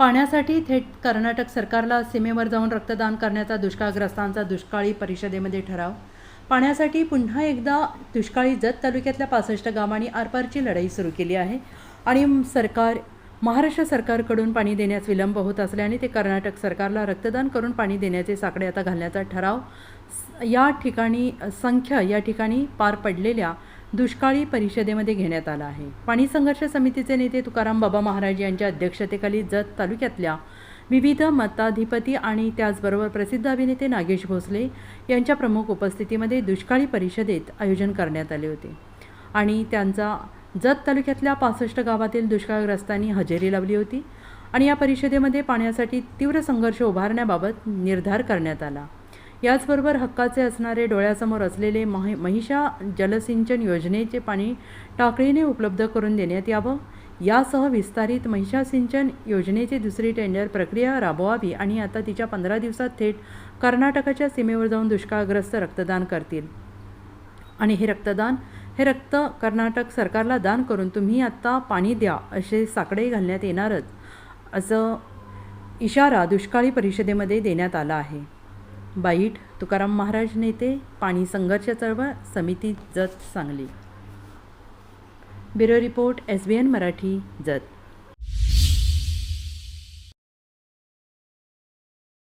पाण्यासाठी थेट कर्नाटक सरकारला सीमेवर जाऊन रक्तदान करण्याचा दुष्काळग्रस्तांचा दुष्काळी परिषदेमध्ये ठराव. पाण्यासाठी पुन्हा एकदा दुष्काळी जत तालुक्यातल्या पासष्ट गावांनी आरपारची लढाई सुरू केली आहे आणि सरकार महाराष्ट्र सरकारकडून पाणी देण्यास विलंब होत असल्याने ते कर्नाटक सरकारला रक्तदान करून पाणी देण्याचे साकडे आता घालण्याचा ठराव. या ठिकाणी संख्या या ठिकाणी पार पडलेल्या दुष्काळी परिषदेमध्ये घेण्यात आला आहे. पाणी संघर्ष समितीचे नेते तुकाराम बाबा महाराज यांच्या अध्यक्षतेखाली जत तालुक्यातल्या विविध मताधिपती आणि त्याचबरोबर प्रसिद्ध अभिनेते नागेश भोसले यांच्या प्रमुख उपस्थितीमध्ये दुष्काळी परिषदेत आयोजन करण्यात आले होते. आणि त्यांचा जत तालुक्यातल्या पासष्ट गावातील दुष्काळग्रस्तांनी हजेरी लावली होती आणि या परिषदेमध्ये पाण्यासाठी तीव्र संघर्ष उभारण्याबाबत निर्धार करण्यात आला. याचबरोबर हक्काचे असणारे डोळ्यासमोर असलेले महि महिषा जलसिंचन योजनेचे पाणी टाकळीने उपलब्ध करून देण्यात यावं? यासह विस्तारित महिषा सिंचन योजनेची दुसरी टेंडर प्रक्रिया राबवावी आणि आता तिच्या पंधरा दिवसात थेट कर्नाटकाच्या सीमेवर जाऊन दुष्काळग्रस्त रक्तदान करतील. आणि हे रक्तदान हे रक्त कर्नाटक सरकारला दान करून तुम्ही आत्ता पाणी द्या असे साकडे घालण्यात येणारच असं इशारा दुष्काळी परिषदेमध्ये देण्यात आला आहे. बाईट तुकाराम महाराज नेते पाणी संघर्ष चळवळ समिती Jat Sangli. Bureau report S B N Marathi Jat.